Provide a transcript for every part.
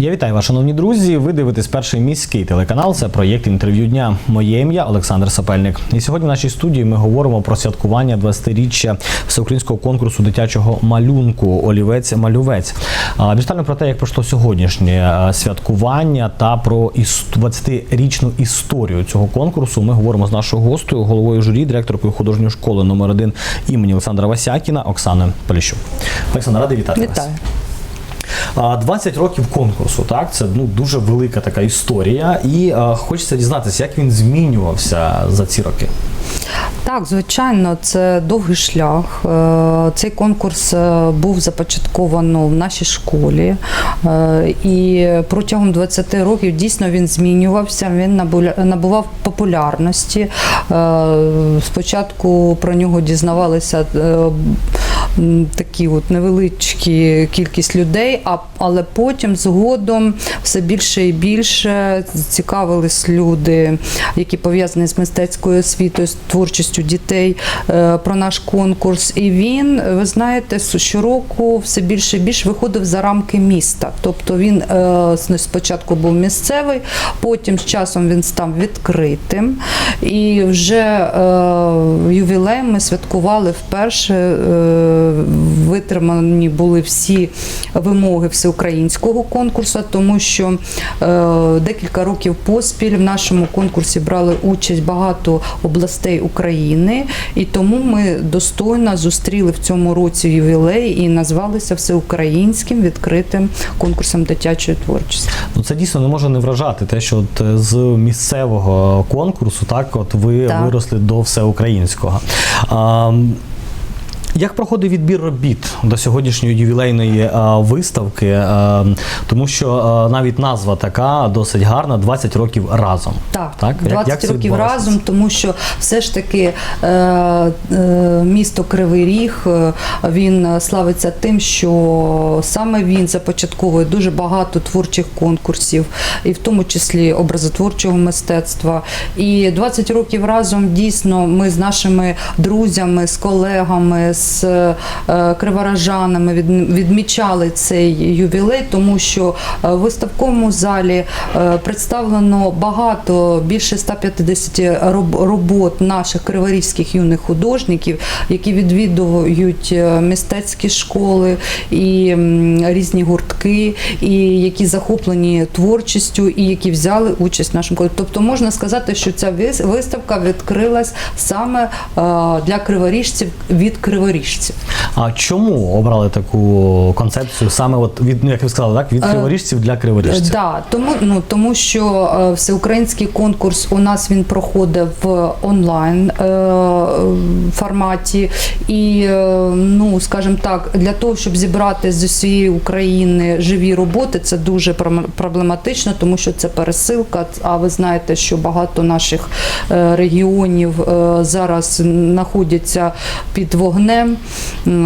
Я вітаю вас, шановні друзі. Ви дивитесь перший міський телеканал. Це проєкт інтерв'ю дня. Моє ім'я Олександр Сапельник. І сьогодні в нашій студії ми говоримо про святкування 20-річчя всеукраїнського конкурсу дитячого малюнку Олівець малювець. А, Більш про те, як пройшло сьогоднішнє святкування та про іс- 20-річну історію цього конкурсу. Ми говоримо з нашою гостею, головою журі, директоркою художньої школи номер 1 імені Олександра Васякіна Оксаною Поліщук. Олександра, радий вітати вас. Вітаю. А, 20 років конкурсу, так це ну дуже велика така історія, і хочеться дізнатися, як він змінювався за ці роки. Так, звичайно, це довгий шлях. Е, Цей конкурс е, був започатковано в нашій школі, Е, і протягом 20 років дійсно він змінювався. Він набував популярності. Спочатку про нього дізнавалися такі от невеличкі кількість людей, а але потім згодом все більше і більше цікавились люди, які пов'язані з мистецькою освітою, з творчістю дітей е, про наш конкурс. І він, ви знаєте, щороку все більше і більше виходив за рамки міста. Тобто він е, спочатку був місцевий, потім з часом він став відкритим. І вже е, ювілей ми святкували вперше. Витримані були всі вимоги всеукраїнського конкурсу, тому що е, декілька років поспіль в нашому конкурсі брали участь багато областей України, і тому ми достойно зустріли в цьому році ювілей і назвалися всеукраїнським відкритим конкурсом дитячої творчості. Ну це дійсно не може не вражати те, що от е, з місцевого конкурсу, так от ви Так. виросли до всеукраїнського. А, як проходить відбір робіт до сьогоднішньої ювілейної а, виставки? А, тому що а, навіть назва така досить гарна 20 років разом. Так, Так? 20 як це років разом, тому що все ж таки е, е, місто Кривий Ріг е, він е, славиться тим, що саме він започатковує дуже багато творчих конкурсів, і в тому числі образотворчого мистецтва. І 20 років разом дійсно ми з нашими друзями, з колегами, з е, криворожанами відмічали цей ювілей, тому що е, в виставковому залі е, представлено багато, більше 150 робот наших криворізьких юних художників, які відвідують мистецькі школи і різні гуртки, і які захоплені творчістю, і які взяли участь в нашому конкурсі. Тобто можна сказати, що ця виставка відкрилась саме для криворіжців від криворіжців. А чому обрали таку концепцію саме от від ну як ви сказали, так від Е, криворіжців для криворіжців? Да, тому, ну, тому що е, всеукраїнський конкурс у нас він проходив в онлайн е, форматі. І, ну, скажімо так, для того, щоб зібрати з усієї України живі роботи, це дуже проблематично, тому що це пересилка. А ви знаєте, що багато наших регіонів зараз знаходяться під вогнем.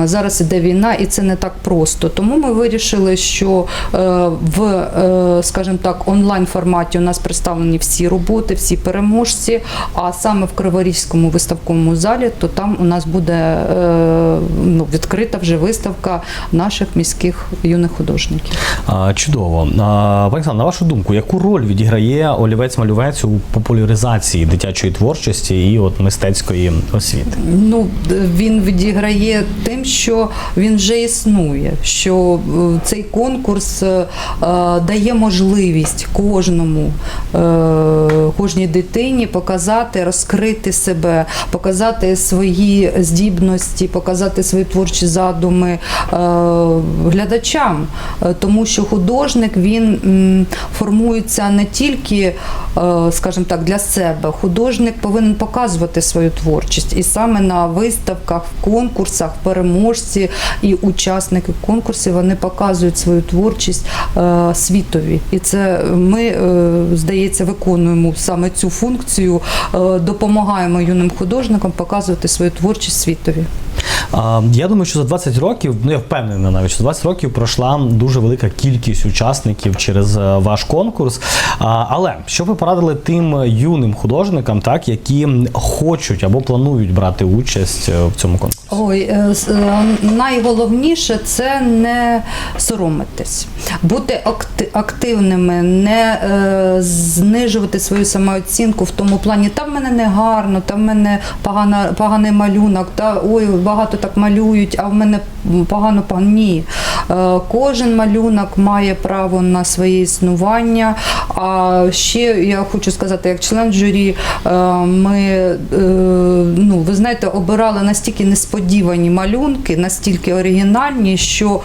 Зараз іде війна, і це не так просто. Тому ми вирішили, що е, в, е, скажімо так, онлайн форматі у нас представлені всі роботи, всі переможці. А саме в Криворізькому виставковому залі, то там у нас буде е, ну, відкрита вже виставка наших міських юних художників. А, чудово. А, на вашу думку, яку роль відіграє олівець-малювець у популяризації дитячої творчості і от мистецької освіти? Ну, він відіграє тим, що він вже існує, що е, цей конкурс е, е, дає можливість кожному, кожній дитині показати, розкрити себе, показати свої здібності, показати свої творчі задуми глядачам. Тому що художник він формується не тільки, скажімо так, для себе. Художник повинен показувати свою творчість. І саме на виставках, в конкурсах, переможці і учасники конкурсів вони показують свою творчість е, світові. І це ми, е, здається, виконуємо саме цю функцію, е, допомагаємо юним художникам показувати свою творчість світові. Я думаю, що за 20 років, ну я впевнений навіть, що за 20 років пройшла дуже велика кількість учасників через е, ваш конкурс. Але що ви порадили тим юним художникам, так які хочуть або планують брати участь е, в цьому конкурсі? Ой, е, найголовніше це не соромитись, бути акти- активними, не знижувати свою самооцінку в тому плані, там в мене не гарно, там в мене погана, поганий малюнок, та ой, багато так малюють, а в мене погано. Ні. Е, кожен малюнок має право на своє існування. А ще я хочу сказати, як член журі, е, ми е, ну, ви знаєте, обирали настільки несподівані малюнки, настільки оригінальні, що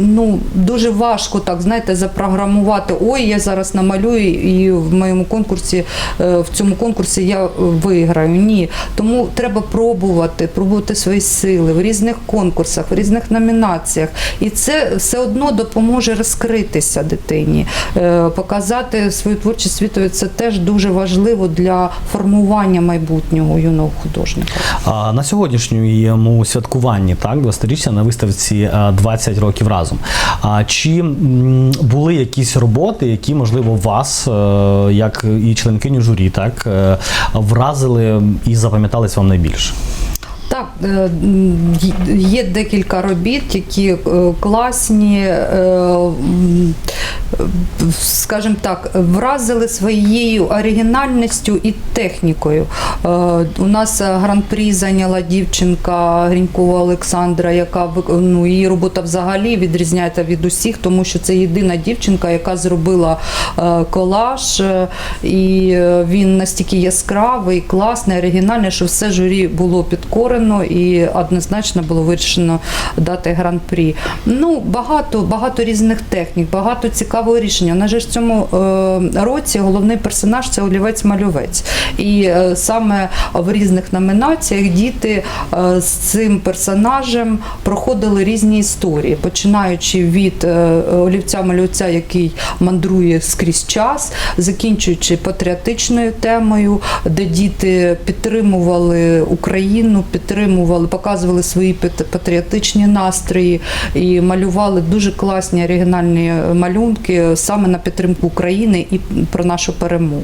ну, дуже важко так знаєте, запрограмувати. Ой, я зараз намалюю, і в моєму конкурсі, в цьому конкурсі я виграю. Ні. Тому треба пробувати, пробувати свої сили в різних конкурсах, в різних номінаціях. І це все одно допоможе розкритися дитині, Е, показати свою творчість світові. Це теж дуже важливо для формування майбутнього юного художника. А, На сьогоднішньому святкуванні, так, 20-річчя на виставці а, 20 років разом. А чи були якісь роботи, які, можливо, вас, е, як і членкиню журі, так, е, вразили і запам'ятались вам найбільше? Так, е, є декілька робіт, які е, класні, е, скажімо так, вразили своєю оригінальністю і технікою. У нас гран-прі зайняла дівчинка Грінькова Олександра, яка ну, її робота взагалі відрізняється від усіх, тому що це єдина дівчинка, яка зробила колаж, і він настільки яскравий, класний, оригінальний, що все журі було підкорено і однозначно було вирішено дати гран-прі. Ну, багато, багато різних технік, багато цікавого рішення. У нас же в цьому е, році головний персонаж це олівець-малювець. І е, саме в різних номінаціях діти е, з цим персонажем проходили різні історії, починаючи від олівця-малювця, який мандрує скрізь час, закінчуючи патріотичною темою, де діти підтримували Україну, підтримували, показували свої пат- патріотичні настрої і малювали дуже класні оригінальні малюнки саме на підтримку України і про нашу перемогу.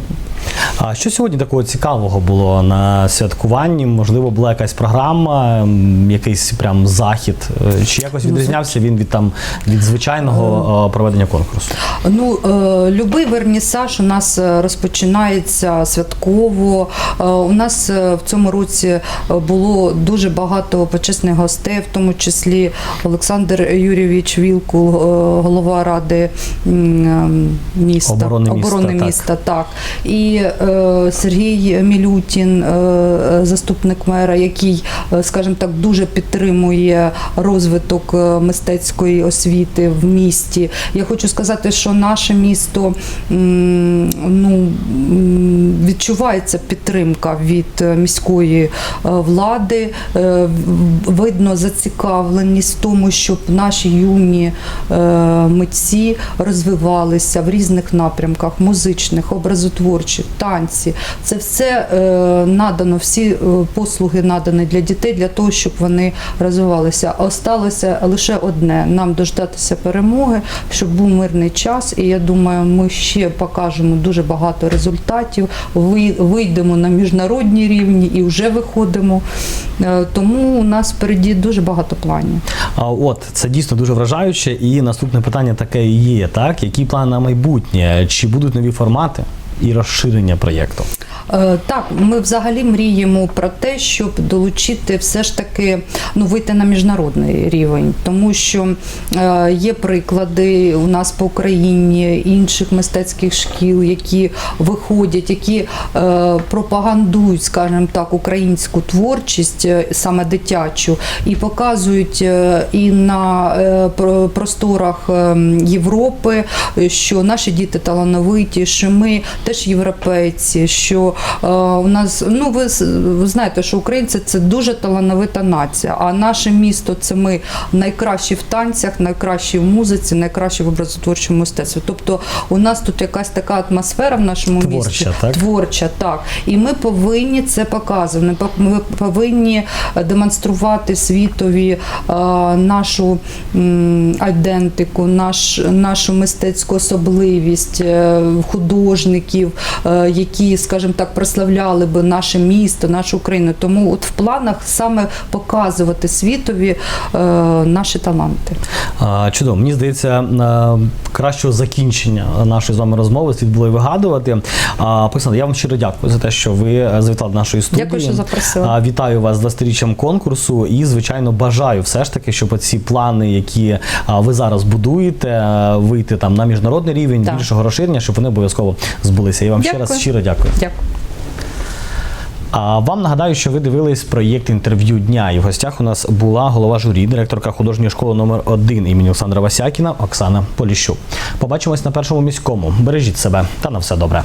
А що сьогодні такого цікавого було на святкуванні? Можливо, була якась програма, якийсь прям захід? Е, Чи якось відрізнявся він від там від звичайного е, проведення конкурсу? Ну, е, любий вернісаж у нас е, розпочинається святково. Е, у нас е, в цьому році е, було дуже багато почесних гостей, в тому числі Олександр Юрійович Вілкул, е, голова ради е, міста, Оборони міста, оборони так. міста, так. І е, Сергій Мілютін, е, заступник мера, який, скажімо так, дуже підтримує розвиток мистецької освіти в місті. Я хочу сказати, що наше місто ну, відчувається підтримка від е, міської е, влади. Е, Видно зацікавленість в тому, щоб наші юні митці розвивалися в різних напрямках музичних, образотворчих, танці. Це все надано, всі послуги надані для дітей для того, щоб вони розвивалися. Осталося лише одне нам дождатися перемоги, щоб був мирний час. І я думаю, ми ще покажемо дуже багато результатів. Ви- Вийдемо на міжнародні рівні і вже виходимо. Е, Тому у нас впереді дуже багато планів. А от це дійсно дуже вражаюче. І наступне питання таке і є: так які плани на майбутнє? Чи будуть нові формати і розширення проєкту? Е, Так, ми взагалі мріємо про те, щоб долучити все ж таки ну вийти на міжнародний рівень, тому що е, є приклади у нас по Україні інших мистецьких шкіл, які виходять, які е, пропагандують, скажімо так, українську творчість, саме дитячу, і показують і на просторах Європи, що наші діти талановиті, що ми теж європейці, що що е, у нас, ну ви, знаєте, що українці це дуже талановита нація. А наше місто це ми найкращі в танцях, найкращі в музиці, найкращі в образотворчому мистецтві. Тобто у нас тут якась така атмосфера в нашому Творча, місті. так? Творча, так. І ми повинні це показувати. Ми повинні демонструвати світові е, нашу айдентику, наш, нашу мистецьку особливість е, художників, які, скажімо так, прославляли би наше місто, нашу Україну. Тому от в планах саме показувати світові е, наші таланти. Чудово, мені здається, е, кращого закінчення нашої з вами розмови слід було і вигадувати. Олександр, я вам щиро дякую за те, що ви е, завітали до нашої студії. Дякую, що запросили. Вітаю вас з 20-річчям конкурсу і, звичайно, бажаю все ж таки, щоб ці плани, які ви зараз будуєте, е, вийти там на міжнародний рівень, Так. більшого розширення, щоб вони обов'язково збулися. Я вам ще раз щиро дякую. Дякую. А вам нагадаю, що ви дивились проєкт інтерв'ю дня. І в гостях у нас була голова журі, директорка художньої школи номер 1 імені Олександра Васякіна Оксана Поліщук. Побачимось на першому міському. Бережіть себе та на все добре.